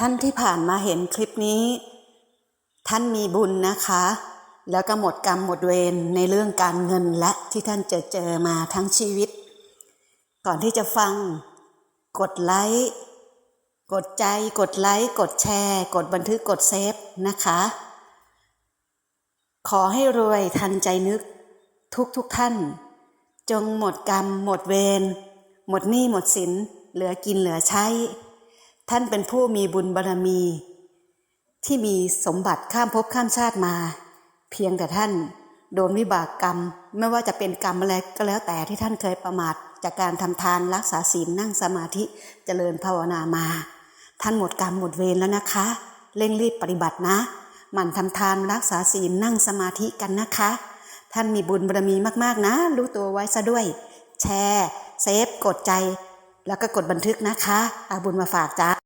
ท่านที่ผ่านมาเห็นคลิปนี้ ท่านมีบุญนะคะ แล้วก็หมดกรรมหมดเวรในเรื่องการเงินและที่ท่านเจอเจอมาทั้งชีวิต ก่อนที่จะฟัง กดไลค์กดใจกดไลค์กดแชร์ กดบันทึกกดเซฟนะคะ ขอให้รวยทันใจนึกทุกทุกท่าน จงหมดกรรม หมดเวรหมดหนี้หมดสิน เหลือกินเหลือใช้ ท่านเป็นผู้มีบุญบารมี ที่มีสมบัติข้ามภพข้ามชาติมา เพียงแต่ท่านโดนวิบากกรรม ไม่ว่าจะเป็นกรรมอะไรก็แล้วแต่ที่ท่านเคยประมาทจากการทำทานรักษาศีลนั่งสมาธิเจริญภาวนามา ท่านหมดกรรมหมดเวรแล้วนะคะ เร่งรีบปฏิบัตินะ หมั่นทำทานรักษาศีลนั่งสมาธิกันนะคะ ท่านมีบุญบารมีมากๆนะ รู้ตัวไว้ซะด้วย แชร์ เซฟ กดใจ แล้วก็กดบันทึกนะคะเอาบุญมาฝากจ้า